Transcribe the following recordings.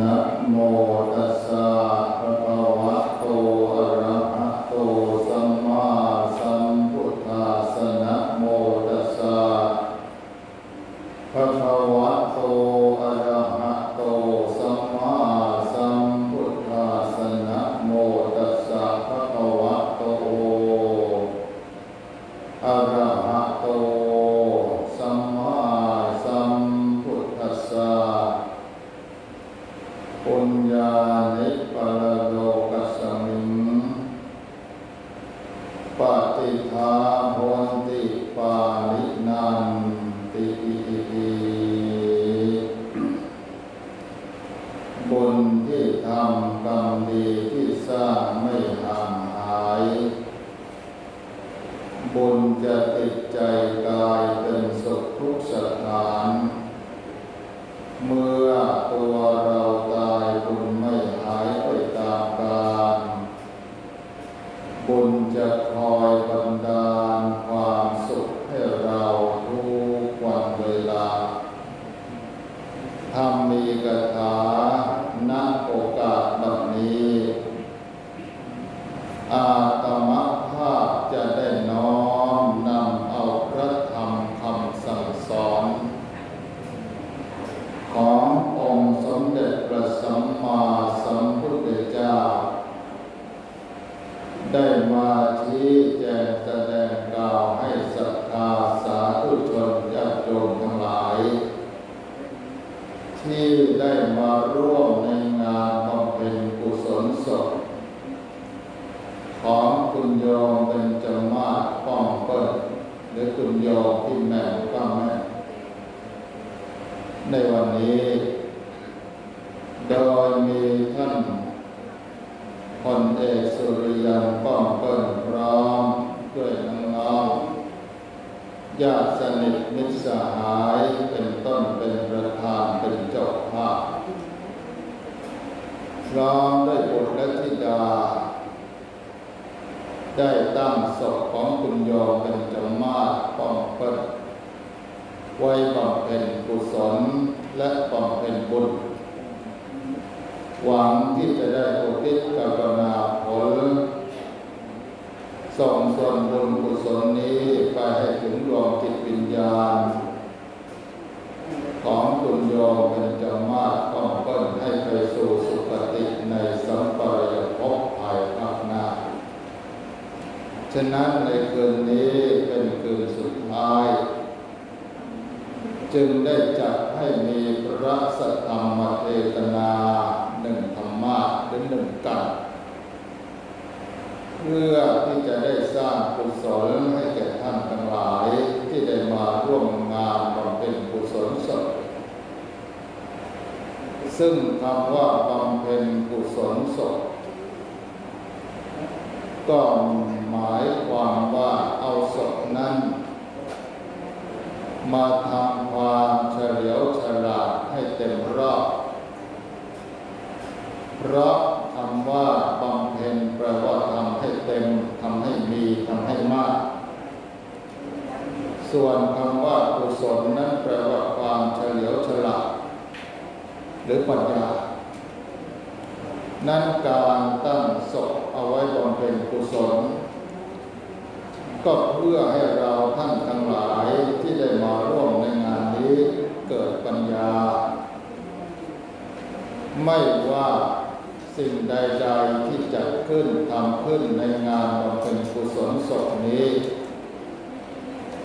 นะโมตัสสะ มิตรสหายเป็นต้นเป็นประธานเป็นเจ้าภาพพร้อมด้วยบุตรและธิดา ได้ตั้งศพของคุณโยมเป็นจมาศป้อมเปิ้ลไว้บำเพ็ญกุศลและบำเพ็ญบุญหวังที่จะได้อุทิศกรุณาผลส่งส่วนบุญกุศลนี้ไปให้ถึงดวงจิต ญาณ ของคุณโยมเป็นจำมาศต้องเปิ้ลให้ไปสู่สุคติในสัมปรายภพภายภาคหน้า ฉะนั้นในคืนนี้เป็นคืนสุดท้าย จึงได้จัดให้มีพระสัทธรรมเทศนาหนึ่งธรรมะหรือหนึ่งกัน พื่อที่จะได้สร้างกุศลให้แก่ท่านทั้งหลายที่ได้มาร่วมงานบำเพ็ญกุศลศพซึ่งคำว่าบำเพ็ญกุศลศพก็หมายความว่าเอาศพนั้น มาทำความเฉลียวฉลาดให้เต็มรอบ เพราะคำว่าบำเพ็ญแปลว่าทำ ให้เต็มทำให้มีทำให้มาก ส่วนคำว่ากุศลนั้นแปลว่าความเฉลียวฉลาดหรือปัญญา นั้นการตั้งศพเอาไว้บำเพ็ญกุศล ก็เพื่อให้เราท่านทั้งหลายที่ได้มาร่วมในงานนี้เกิดปัญญา ไม่ว่า สิ่งใดๆที่จัดขึ้นทำขึ้นในงานบำเพ็ญกุศลศพนี้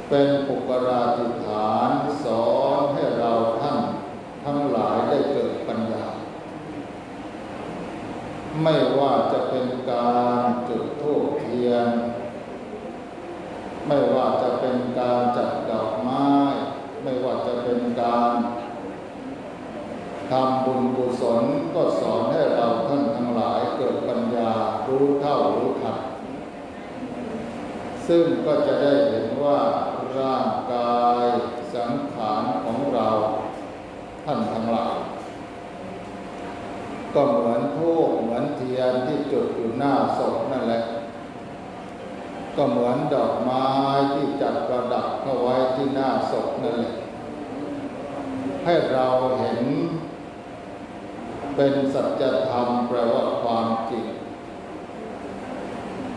เป็นปุกราธิฐานสอนให้เราท่านทั้งหลายได้เกิดปัญญา ไม่ว่าจะเป็นการจุดธูปเทียน ไม่ว่าจะเป็นการจัดดอกไม้ ไม่ว่าจะเป็นการทำบุญกุศลก็สอนให้เราท่านทั้งหลายเกิดปัญญารู้เท่ารู้ทัน ซึ่งก็จะได้เห็นว่าร่างกายสังขารของเราท่านทั้งหลายก็เหมือนทูบเหมือนเทียนที่จุดอยู่หน้าศพนั่นแหละ ก็เหมือนดอกไม้ที่จัดประดับเข้าไว้ที่หน้าศพนั่นแหละ ให้เราเห็นเป็นสัจธรรมแปลว่าความจริง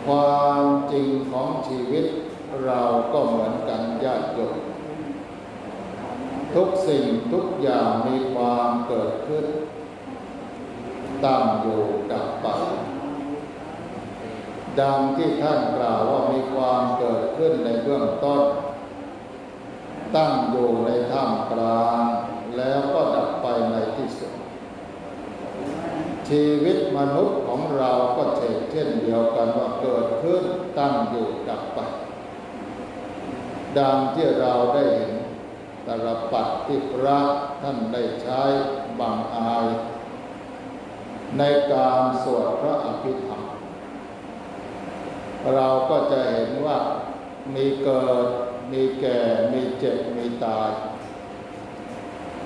ความจริงของชีวิตเราก็เหมือนกันญาติโยมทุกสิ่งทุกอย่างมีความเกิดขึ้นตั้งอยู่ดับไปดังที่ท่านกล่าวว่ามีความเกิดขึ้นในเบื้องต้น ตั้งอยู่ในท่ามกลาง แล้วก็ดับไปในที่สุด ชีวิตมนุษย์ของเราก็เช่นเช่นเดียวกันว่าเกิดขึ้นตั้งอยู่ดับไป ดังที่เราได้เห็นตรปัดที่พระท่านได้ใช้บางอาย ในการสวดพระอภิธรรม เราก็จะเห็นว่ามีเกิดมีแก่มีเจ็บมีตาย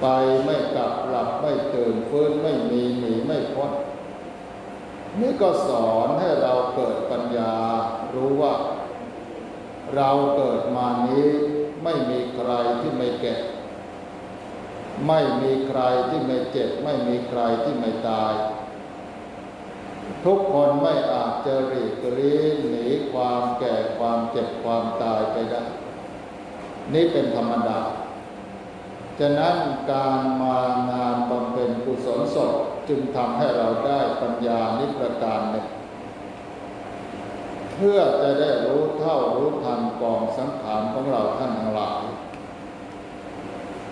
ไปไม่กลับหลับไม่ตื่นฟื้นไม่มีหนีไม่พ้นนี่ก็สอนให้เราเกิดปัญญารู้ว่า เราเกิดมานี้ไม่มีใครที่ไม่แก่ ไม่มีใครที่ไม่เจ็บ ไม่มีใครที่ไม่ตาย ทุกคนไม่อาจจะหลีกเลี่ยงหนีความแก่ความเจ็บความตายไปได้ นี่เป็นธรรมดา ฉะนั้นการมางานบำเพ็ญกุศลศพจึงทำให้เราได้ปัญญานิประการหนึ่ง เพื่อจะได้รู้เท่ารู้ทันกองสังขารของเราท่านทั้งหลาย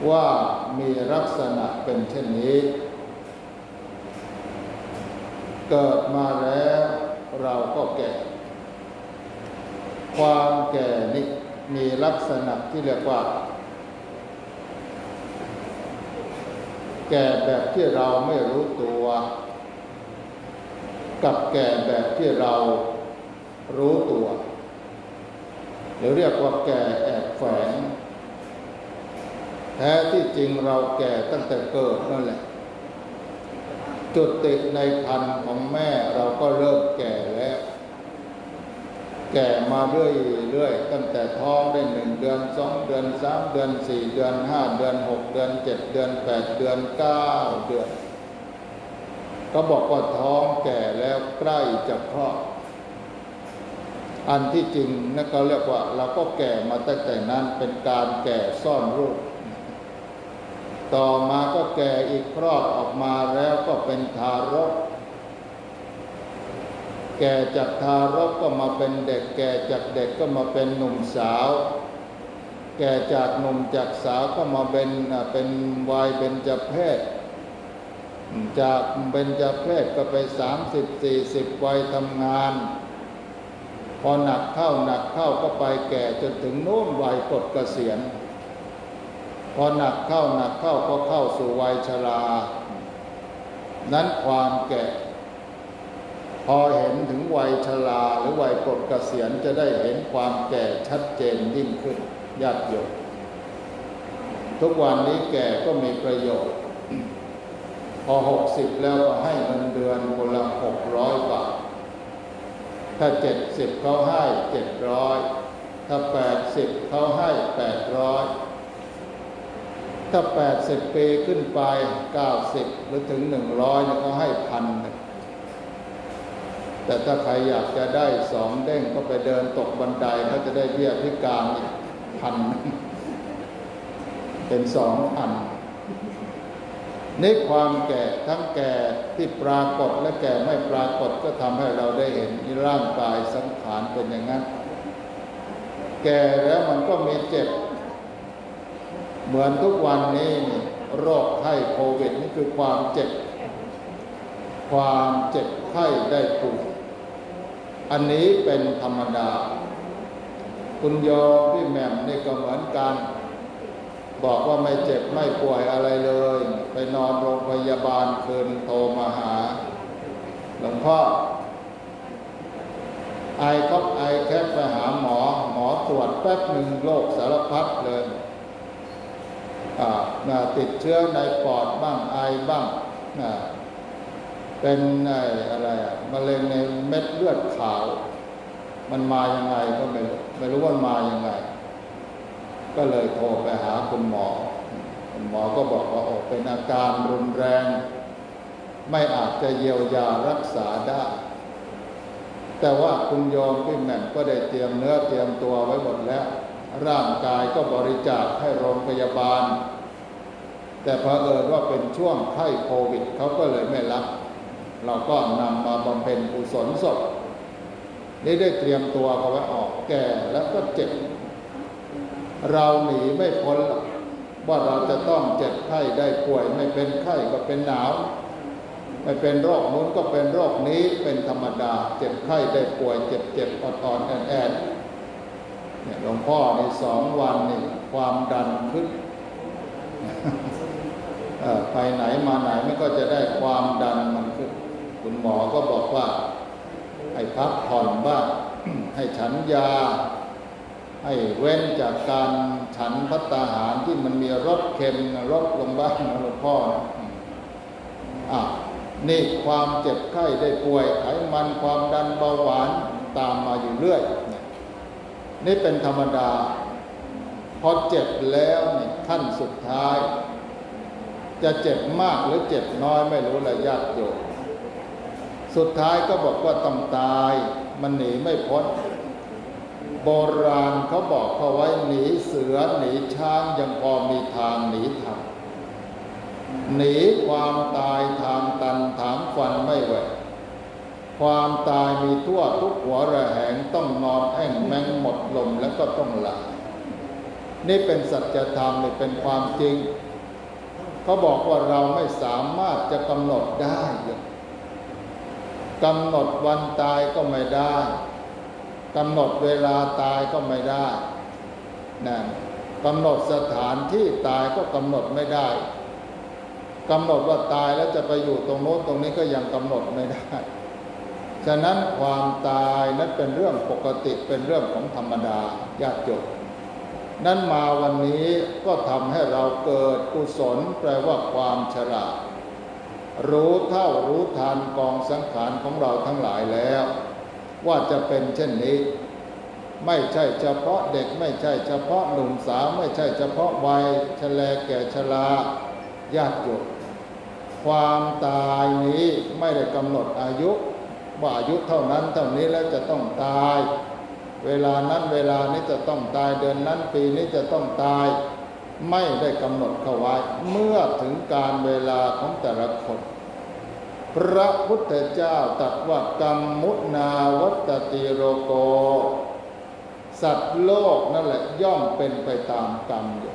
ว่ามีลักษณะเป็นเช่นนี้ เกิดมาแล้วเราก็แก่ ความแก่นี่มีลักษณะที่เรียกว่า แก่แบบที่เราไม่รู้ตัว กับแก่แบบที่เรารู้ตัวหรือเรียกว่าแก่แอบแฝงแท้ที่จริงเราแก่ตั้งแต่เกิดนั่นแหละ จุดติดในคันของแม่เราก็เริ่มแก่แล้ว แก่มาเรื่อยๆตั้งแต่ท้องได้หนึ่งเดือนสองเดือนสามเดือนสี่เดือนห้าเดือนหกเดือนเจ็ดเดือนแปดเดือนเก้าเดือน ก็บอกว่าท้องแก่แล้วใกล้จะคลอดอันที่จริงนั่นก็เรียกว่า เราก็แก่มาตั้งแต่นั้นเป็นการแก่ซ่อนรูป ต่อมาก็แก่อีกคลอดออกมาแล้วก็เป็นทารก แก่จากทารกก็มาเป็นเด็ก แก่จากเด็กก็มาเป็นหนุ่มสาว แก่จากหนุ่มจากสาวก็มาเป็นอ่าเป็นวัยเป็นจเพศ จากเป็นจเพศก็ไปสามสิบสี่สิบวัยทำงาน พอหนักเข้าหนักเข้าก็ไปแก่จนถึงโน้นวัยปดเกษียณ พอหนักเข้าหนักเข้าก็เข้าสู่วัยชรา นั้นความแก่ พอเห็นถึงวัยชราหรือวัยปลดเกษียณจะได้เห็นความแก่ชัดเจนยิ่งขึ้นญาติโยมทุกวันนี้แก่ก็มีประโยชน์ พอหกสิบแล้วก็ให้เงินเดือนคนละหกร้อยบาท ถ้าเจ็ดสิบเขาให้เจ็ดร้อยถ้าแปดสิบเขาให้แปดร้อยถ้าแปดสิบปีขึ้นไปเก้าสิบหรือถึงหนึ่งร้อยเนี่ยเขาให้พันหนึ่ง แต่ถ้าใครอยากจะได้สองเด้งก็ไปเดินตกบันไดก็จะได้เบี้ยพิการอีกพันเป็นสองพันนี่ความแก่ทั้งแก่ที่ปรากฏและแก่ไม่ปรากฏก็ทำให้เราได้เห็นร่างกายสังขารเป็นอย่างนั้น แก่แล้วมันก็มีเจ็บ เหมือนทุกวันนี้ โรคไข้โควิดนี่คือความเจ็บ ความเจ็บไข้ได้ป่วย อันนี้เป็นธรรมดา คุณโยมพี่แหม่มนี่ก็เหมือนกัน บอกว่าไม่เจ็บไม่ป่วยอะไรเลย ไปนอนโรงพยาบาลคืนโทรมาหา หลวงพ่อไอก็ไอแค่ไปหาหมอ หมอตรวจแป๊บหนึ่งโรคสารพัดเลยอ่าติดเชื้อในปอดบ้างไอบ้างน่ะ เป็นไอ้อะไรอะมะเร็งในเม็ดเลือดขาว มันมายังไงก็ไม่รู้ไม่รู้ว่ามันมายังไง ก็เลยโทรไปหาคุณหมอ คุณหมอก็บอกว่าโอ้เป็นอาการรุนแรง ไม่อาจจะเยียวยารักษาได้ แต่ว่าคุณโยมพี่แหม่มก็ได้เตรียมเนื้อเตรียมตัวไว้หมดแล้ว ร่างกายก็บริจาคให้โรงพยาบาล แต่เผอิญว่าเป็นช่วงไข้โควิดเขาก็เลยไม่รับ เราก็นำมาบำเพ็ญกุศลศพนี่ได้เตรียมตัวเขาไว้ออกแก่แล้วก็เจ็บ เราหนีไม่พ้นหรอกว่าเราจะต้องเจ็บไข้ได้ป่วย ไม่เป็นไข้ก็เป็นหนาว ไม่เป็นโรคนู้นก็เป็นโรคนี้เป็นธรรมดา เจ็บไข้ได้ป่วย เจ็บเจ็บอ่อนอ่อนแอนแอนเนี่ยหลวงพ่อในสองวันนี่ความดันขึ้นไปไหนมาไหนไม่ก็จะได้ความดันมัน คุณหมอก็บอกว่า ให้พักผ่อนบ้างให้ฉันยา ให้เว้นจากการฉันพัตตาหารที่มันมีรสเค็มลดลงบ้างนะหลวงพ่ออะนี่ความเจ็บไข้ได้ป่วยไขมันความดันเบาหวานตามมาอยู่เรื่อยเนี่ยนี่เป็นธรรมดา พอเจ็บแล้วนี่ขั้นสุดท้าย จะเจ็บมากหรือเจ็บน้อยไม่รู้ละญาติโยม สุดท้ายก็บอกว่าต้องตาย มันหนีไม่พ้น โบราณเขาบอกเขาไว้หนีเสือหนีช้างยังพอมีทางหนีทันหนีความตายทางตันถามฟันไม่ไหวความตายมีทั่วทุกหัวระแหงต้องนอนแอ่งแมงหมดลมแล้วก็ต้องหลับนี่เป็นสัจธรรมนี่เป็นความจริง เขาบอกว่าเราไม่สามารถจะกำหนดได้เลย กำหนดวันตายก็ไม่ได้กำหนดเวลาตายก็ไม่ได้นะกำหนดสถานที่ตายก็กำหนดไม่ได้กำหนดว่าตายแล้วจะไปอยู่ตรงโน้นตรงนี้ก็ยังกำหนดไม่ได้ ฉะนั้นความตายนั้นเป็นเรื่องปกติเป็นเรื่องของธรรมดาญาติโยมนั้นมาวันนี้ก็ทำให้เราเกิดกุศลแปลว่าความฉลาด รู้เท่ารู้ทันกองสังขารของเราทั้งหลายแล้ว ว่าจะเป็นเช่นนี้ ไม่ใช่เฉพาะเด็กไม่ใช่เฉพาะหนุ่มสาวไม่ใช่เฉพาะวัยชแลแก่ชราญาติโยมความตายนี้ไม่ได้กำหนดอายุ ว่าอายุเท่านั้นเท่านี้แล้วจะต้องตาย เวลานั้นเวลานี้จะต้องตายเดือนนั้นปีนี้จะต้องตาย ไม่ได้กำหนดเข้าไว้ เมื่อถึงการเวลาของแต่ละคน พระพุทธเจ้าตรัสว่ากรรมมุนาวัตติโรโก สัตว์โลกนั่นแหละย่อมเป็นไปตามกรรมอยู่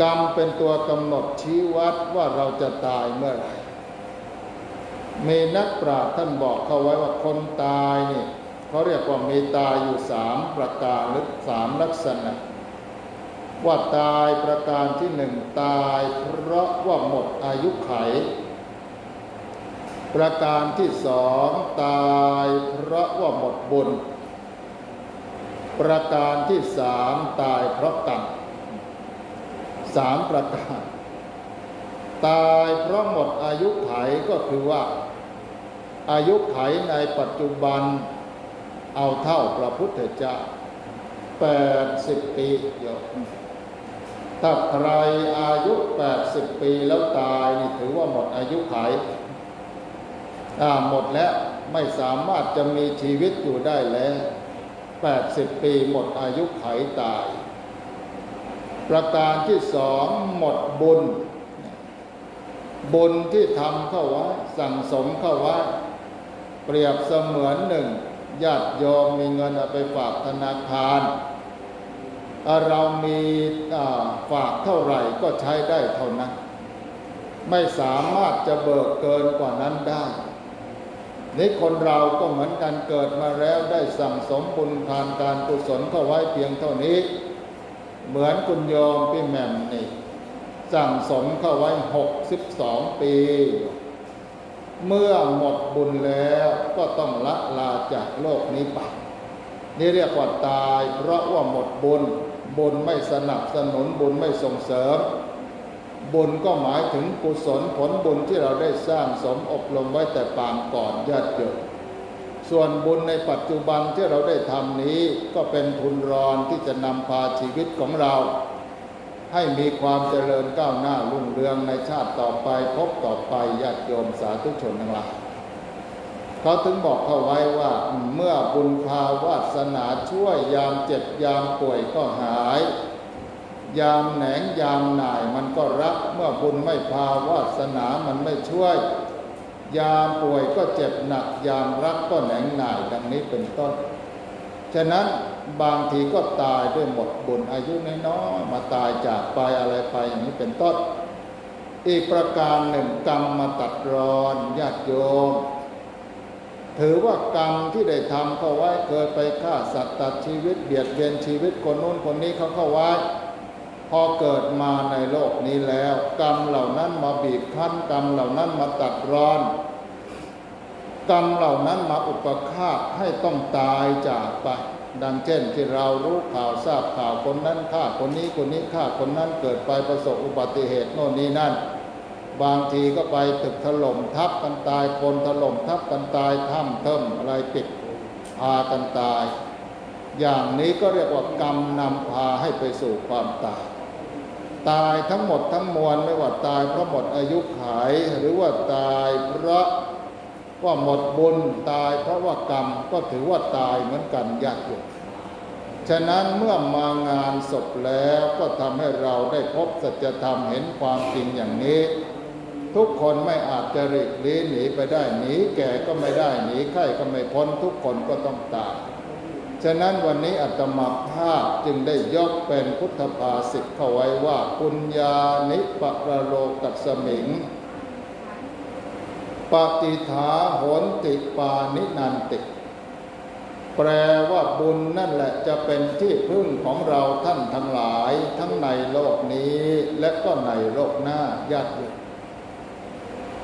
กรรมเป็นตัวกำหนดชี้วัดว่าเราจะตายเมื่อไหร่มีนักปราชญ์ท่านบอกเขาไว้ว่าคนตายนี่เขาเรียกว่ามีตายอยู่สามประการหรือสามลักษณะ ว่าตายประการที่หนึ่งตายเพราะว่าหมดอายุไข ประการที่สองตายเพราะว่าหมดบุญ ประการที่สามตายเพราะกรรมสามประการตายเพราะหมดอายุไขก็คือว่า อายุไขในปัจจุบันเอาเท่าพระพุทธเจ้าแปดสิบปีเดียว ถ้าใครอายุแปดสิบปีแล้วตายนี่ถือว่าหมดอายุไขอ่าหมดแล้วไม่สามารถจะมีชีวิตอยู่ได้แล้วแปดสิบปีหมดอายุไขตาย ประการที่สองหมดบุญ บุญที่ทำเข้าไว้ สั่งสมเข้าไว้ เปรียบเสมือนหนึ่งญาติโยมมีเงินเอาไปฝากธนาคาร เรามีฝากเท่าไหร่ก็ใช้ได้เท่านั้น ไม่สามารถจะเบิกเกินกว่านั้นได้นี่คนเราก็เหมือนกันเกิดมาแล้วได้สั่งสมบุญทานการกุศลเข้าไว้เพียงเท่านี้ เหมือนคุณโยมพี่แหม่มนี่ สั่งสมเข้าไว้หกสิบสองปี เมื่อหมดบุญแล้วก็ต้องละลาจากโลกนี้ไปนี่เรียกว่าตายเพราะว่าหมดบุญ บุญไม่สนับสนุนบุญไม่ส่งเสริม บุญก็หมายถึงกุศลผลบุญที่เราได้สร้างสมอบรมไว้แต่ปางก่อนญาติโยมส่วนบุญในปัจจุบันที่เราได้ทำนี้ก็เป็นทุนรอนที่จะนำพาชีวิตของเราใให้มีความเจริญก้าวหน้ารุ่งเรืองในชาติต่อไปพบต่อไปญาติโยมสาธุชนทั้งหลาย เขาถึงบอกเขาไว้ว่าเมื่อบุญพาวาสนาช่วยยามเจ็บยามป่วยก็หาย ยามแหนงยามหน่ายมันก็รัก เมื่อบุญไม่พาวาสนามันไม่ช่วย ยามป่วยก็เจ็บหนัก ยามรักก็แหนงหน่ายดังนี้เป็นต้น ฉะนั้นบางทีก็ตายด้วยหมดบุญอายุน้อยๆมาตายจากไปอะไรไปอย่างนี้เป็นต้น อีกประการหนึ่งกรรมมาตัดรอนญาติโยม ถือว่ากรรมที่ได้ทำเข้าไว้เคยไปฆ่าสัตว์ตัดชีวิตเบียดเบียนชีวิตคนนู้นคนนี้เขาเข้าไว้ พอเกิดมาในโลกนี้แล้ว กรรมเหล่านั้นมาบีบคั้นกรรมเหล่านั้นมาตัดรอน กรรมเหล่านั้นมาอุปคาตให้ต้องตายจากไป ดังเช่นที่เรารู้ข่าวทราบข่าวคนนั้นฆ่าคนนี้คนนี้ฆ่าคนนั้นเกิดไปประสบอุบัติเหตุโน่นนี่นั่น บางทีก็ไปตึกถล่มทับกันตายคนถล่มทับกันตายถ้ำเทิมอะไรปิดพากันตาย อย่างนี้ก็เรียกว่ากรรมนำพาให้ไปสู่ความตาย ตายทั้งหมดทั้งมวลไม่ว่าตายเพราะหมดอายุขัยหรือว่าตายเพราะว่าหมดบุญตายเพราะว่ากรรมก็ถือว่าตายเหมือนกันญาติโยมฉะนั้นเมื่อมางานศพแล้วก็ทำให้เราได้พบสัจธรรมเห็นความจริงอย่างนี้ ทุกคนไม่อาจจะหลีกลี่หนีไปได้หนีแก่ก็ไม่ได้หนีไข้ก็ไม่พ้นทุกคนก็ต้องตายฉะนั้นวันนี้อัตมาภาพจึงได้ยกเป็นพุทธภาษิตเข้าไว้ว่าปุญญานิปะรโลกัสมิง ปฏิฐาโหนติปานินันติ แปลว่าบุญนั่นแหละจะเป็นที่พึ่งของเราท่านทั้งหลายทั้งในโลกนี้และก็ในโลกหน้าญาติโยม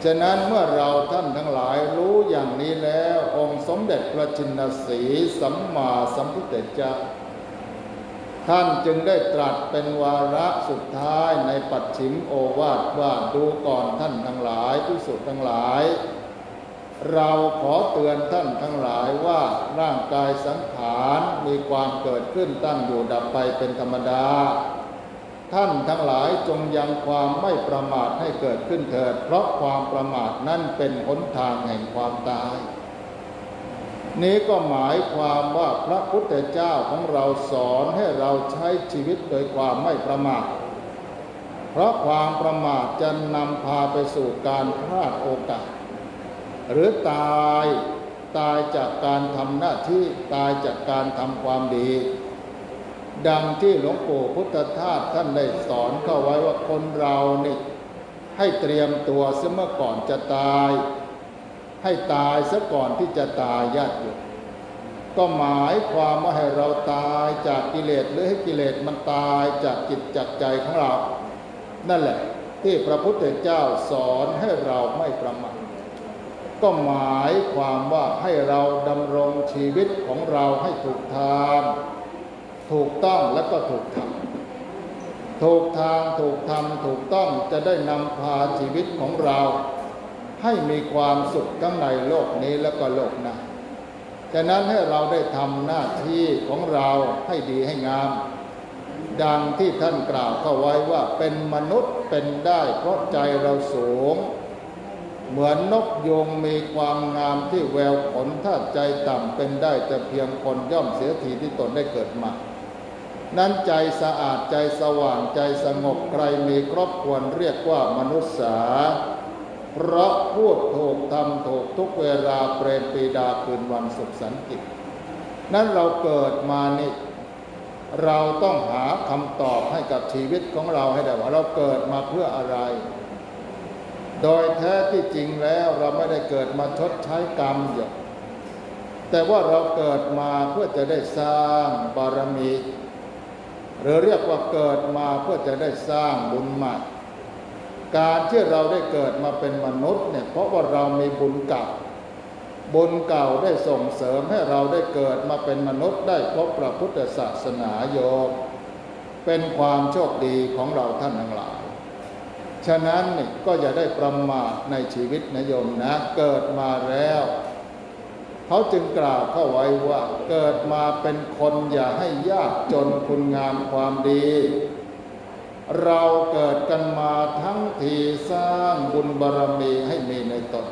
ฉะนั้นเมื่อเราท่านทั้งหลายรู้อย่างนี้แล้ว องค์สมเด็จพระจินสีสัมมาสัมพุทธเจ้าท่านจึงได้ตรัสเป็นวาระสุดท้ายในปัจฉิมโอวาทว่าดูก่อนท่านทั้งหลายพิสุทั้งหลาย เราขอเตือนท่านทั้งหลายว่าร่างกายสังขารมีความเกิดขึ้นตั้งอยู่ดับไปเป็นธรรมดา ท่านทั้งหลายจงยังความไม่ประมาทให้เกิดขึ้นเถิด เพราะความประมาทนั่นเป็นหนทางแห่งความตาย นี้ก็หมายความว่าพระพุทธเจ้าของเราสอนให้เราใช้ชีวิตโดยความไม่ประมาท เพราะความประมาทจะนำพาไปสู่การพลาดโอกาส หรือตายตายจากการทำหน้าที่ตายจากการทำความดี ดังที่หลวงปู่พุทธทาสท่านได้สอนเข้าไว้ว่าคนเรานี่ให้เตรียมตัวเสเมื่อก่อนจะตาย ให้ตายซะก่อนที่จะตายญาติโยมก็หมายความว่าให้เราตายจากกิเลสหรือให้กิเลสมันตายจากจิตจากใจของเรา นั่นแหละที่พระพุทธเจ้าสอนให้เราไม่ประมาทก็หมายความว่าให้เราดำรงชีวิตของเราให้ถูกทาง ถูกต้องและก็ถูกทำถูกทางถูกทำถูกต้องจะได้นำพาชีวิตของเรา ให้มีความสุขทั้งในโลกนี้และก็โลกหน้าฉะนั้นให้เราได้ทำหน้าที่ของเราให้ดีให้งาม ดังที่ท่านกล่าวเข้าไว้ว่าเป็นมนุษย์เป็นได้เพราะใจเราสูง เหมือนนกยงมีความงามที่แววขนถ้าใจต่ำเป็นได้แต่เพียงคนย่อมเสียทีที่ตนได้เกิดมา นั้นใจสะอาดใจสว่างใจสงบใครมีครอบควรเรียกว่ามนุษย์สาเพราะพูดถูกทำถูกทุกเวลาเปรมปีดาคืนวันสุขสันตินั้นเราเกิดมานี่เราต้องหาคำตอบให้กับชีวิตของเราให้ได้ว่าเราเกิดมาเพื่ออะไร โดยแท้ที่จริงแล้วเราไม่ได้เกิดมาชดใช้กรรมอยู่แต่ว่าเราเกิดมาเพื่อจะได้สร้างบารมี หรือเรียกว่าเกิดมาเพื่อจะได้สร้างบุญใหม่ การที่เราได้เกิดมาเป็นมนุษย์เนี่ยเพราะว่าเรามีบุญเก่าบุญเก่าได้ส่งเสริมให้เราได้เกิดมาเป็นมนุษย์ได้พบพระพุทธศาสนาโยมเป็นความโชคดีของเราท่านทั้งหลาย ฉะนั้นนี่ก็อย่าได้ประมาทในชีวิตนะโยมนะ เกิดมาแล้ว เขาจึงกล่าวเข้าไว้ว่าเกิดมาเป็นคนอย่าให้ยากจนคุณงามความดี เราเกิดกันมาทั้งทีสร้างบุญบารมีให้มีในตน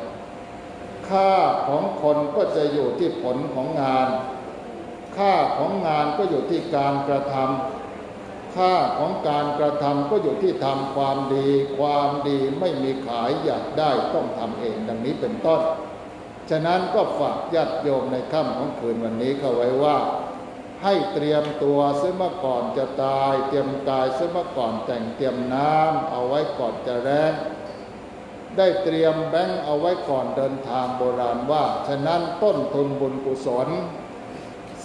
ค่าของคนก็จะอยู่ที่ผลของงาน ค่าของงานก็อยู่ที่การกระทำค่าของการกระทำก็อยู่ที่ทำความดี ความดีไม่มีขายอยากได้ต้องทำเองดังนี้เป็นต้น ฉะนั้นก็ฝากญาติโยมในค่ำของคืนวันนี้เข้าไว้ว่า ให้เตรียมตัวเสียเมื่อก่อนจะตาย เตรียมกายเสียเมื่อก่อนแต่งเตรียมน้ำเอาไว้ก่อนจะแรงได้เตรียมแบงค์เอาไว้ก่อนเดินทางโบราณว่า ฉะนั้นต้นทุนบุญกุศล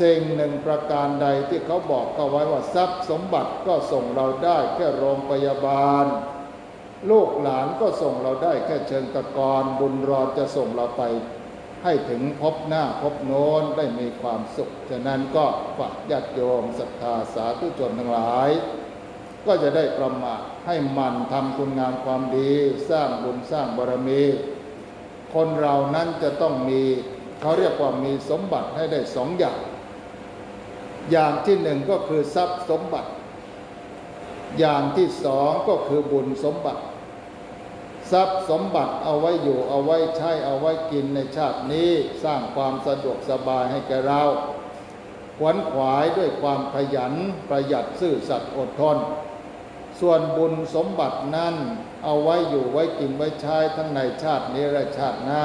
สิ่งหนึ่งประการใดที่เขาบอกเขาไว้ว่าทรัพย์สมบัติก็ส่งเราได้แค่โรงพยาบาล ลูกหลานก็ส่งเราได้แค่เชิงตะกอนบุญรอจะส่งเราไป ให้ถึงพบหน้าพบโน้นได้มีความสุข ฉะนั้นก็ฝากญาติโยมศรัทธาสาธุชนทั้งหลาย ก็จะได้ประมาทให้มันทำคุณงามความดี สร้างบุญสร้างบารมี คนเรานั้นจะต้องมีเขาเรียกว่ามีสมบัติให้ได้สองอย่าง อย่างที่หนึ่งก็คือทรัพย์สมบัติ อย่างที่สองก็คือบุญสมบัติ ทรัพย์สมบัติเอาไว้อยู่เอาไว้ใช้เอาไว้กินในชาตินี้สร้างความสะดวกสบายให้แก่เราขวนขวายด้วยความขยันประหยัดซื่อสัตย์อดทน ส่วนบุญสมบัตินั้นเอาไว้อยู่ไว้กินไว้ใช้ทั้งในชาตินี้และชาติหน้า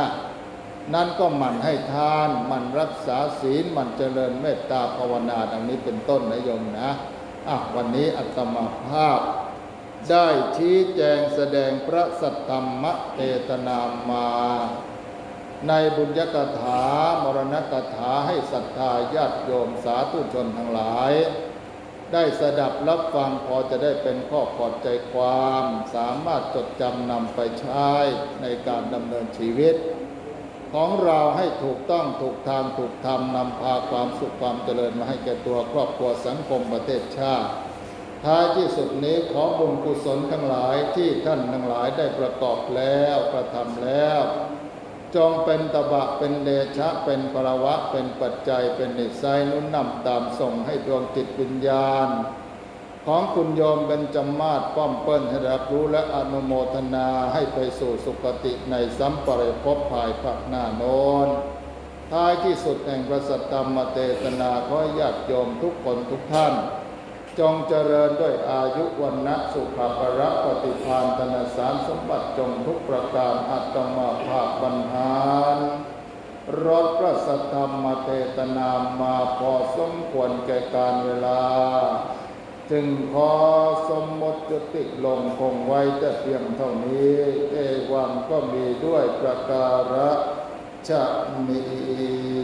นั่นก็หมั่นให้ทานหมั่นรักษาศีลหมั่นเจริญเมตตาภาวนาดังนี้เป็นต้นนะโยมนะอะวันนี้อัตมาภาพ ได้ชี้แจงแสดงพระสัทธรรมเทตนามา ในบุญยกถามรณกถาให้ศรัทธาญาติโยมสาธุชนทั้งหลาย ได้สดับรับฟังพอจะได้เป็นข้อขอบใจความ สามารถจดจำนำไปใช้ในการดำเนินชีวิต ของเราให้ถูกต้องถูกทางถูกธรรมนำพาความสุขความเจริญมาให้แก่ตัวครอบครัวสังคมประเทศชาติ ท้ายที่สุดนี้ขอบุญกุศลทั้งหลายที่ท่านทั้งหลายได้ประกอบแล้วกระทำแล้ว จงเป็นตบะเป็นเดชะเป็นปรวะเป็นปัจจัยเป็นนิสัยนุ่นนำตามส่งให้ดวงจิตวิญญาณ ของคุณโยมเป็นจำมาศป้อมเปิ้ลให้รับรู้และอนุโมทนาให้ไปสู่สุคติในสัมปรายภพภายภาคหน้าโน้นท้ายที่สุดแห่งพระสัตตมเตตนาขอญาติโยมทุกคนทุกท่าน จงเจริญด้วยอายุวันนะสุขภาระปฏิภาณธนสารสมบัติจงทุกประการอัตมาภาพบรรหารรถพระสัทธรรมเทตนามาพอสมควรแก่การเวลา จึงขอสมมติจุติลงคงไว้แต่เพียงเท่านี้เอวังก็มีด้วยประการฉะนี้